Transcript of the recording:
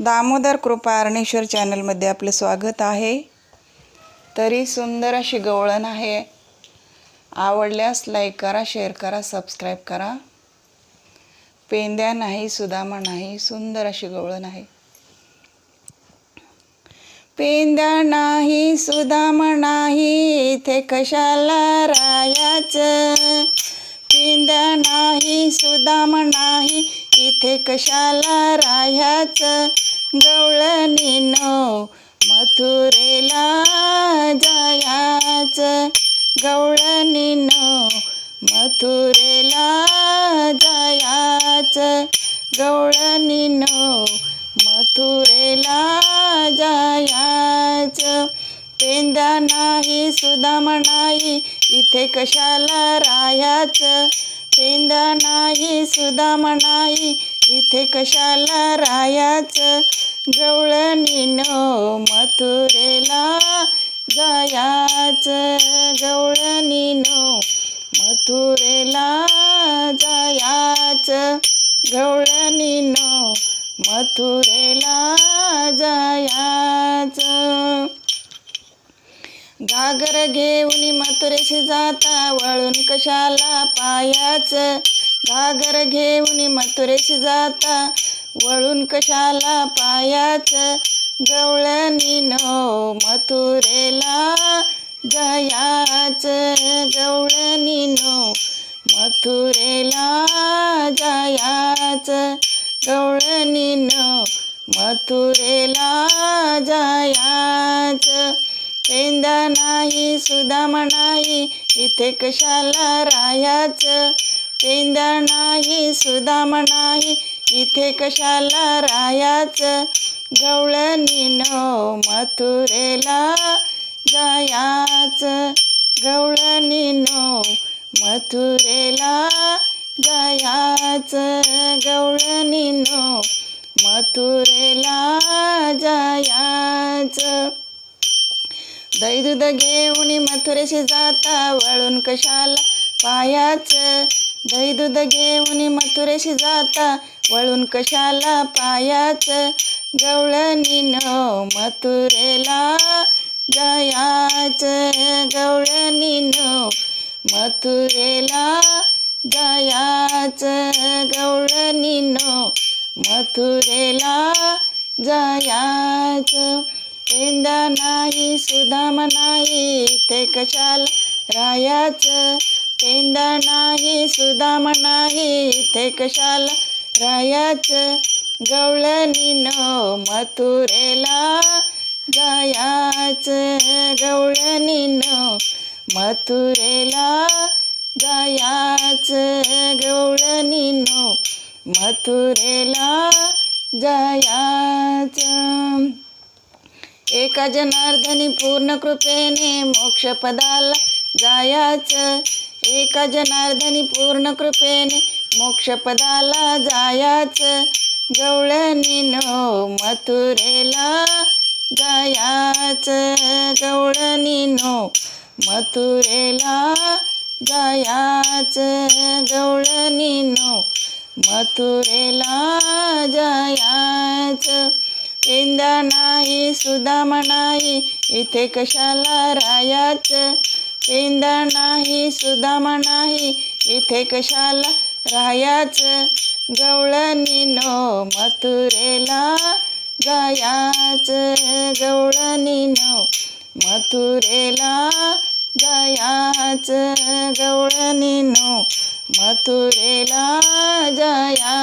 दामोदर कृपा अरणेश्वर चॅनलमध्ये आपलं स्वागत आहे. तरी सुंदर अशी गवळण आहे. आवडल्यास लाईक करा शेअर करा सबस्क्राईब करा. पेंद्या नाही सुदामा नाही सुंदर अशी गवळण आहे. पेंद्या नाही सुदामा नाही इथे कशाला रायाचं पेंद्या नाही सुदाम नाही इथे कशाला राह्याचं? गवळणीनो मथुरेला जायाच. गवळणीनो मथुरेला जायाच. गवळणीनो मथुरेला जायाच. पेंदा नाही सुदाम नाही इथे कशाला राहायचं? पेंदा नाही सुदाम नाही इथे कशाला रायाचं गवळणीनो मथुरेला जायाचं. गवळणीनो मथुरेला जायाचं. गवळणीनो मथुरेला जायाचं. घागर घेऊन मथुरेशी जाता वळून कशाला पायाचं घागर घेऊन मथुरेशी जाता. वळून कशाला पायाच? गवळणी नो मथुरेला जायाच. गवळणी नो मथुरेला जायाच. गवळणी नो मथुरेला जायाच. पेंदा नाही सुदामा नाही इथे कशाला राहायचं? पेंदा नाही सुदाम नाही इथे कशाला रायाचं गवळणी नो मथुरेला जायाचं. गवळणीनो मथुरेला जायाचं. गवळणीनो मथुरेला जायाचं. दही दूध घेऊन मथुरेशी जाता वळून कशाला पायाचं दही दूध घेऊन मथुरेशी जाता वळून कशाला पायाचं? गवळणीनो मथुरेला जायाचं गवळणीनो मथुरेला जायाचं गवळणीनो मथुरेला जायाचं. पेंदा नाही सुदाम नाही ते कशाला रायाचं इंदा नाही सुदाम नाही. ते कशाला रायाचं गवळणीनो मथुरेला जायाचं गवळणीनो मथुरेला जायाचं गवळणीनो मथुरेला जायाचं. एका जनार्दनी पूर्ण कृपेने मोक्षपदाला जायाचं. एका जनार्दनी पूर्ण कृपेने मोक्षपदाला जायाचं. गवळणीनो मथुरेला जायाचं. गवळणीनो मथुरेला जायाचं. गवळणीनो मथुरेला जायाच. इंदा नाही सुदाम नाही इथे कशाला रायाच पेंदा नाही सुदाम नाही इथे कशाला रायाचं गवळणीनो मथुरेला जायाचं. गवळणीनो मथुरेला जायाचं. गवळणीनो मथुरेला जाया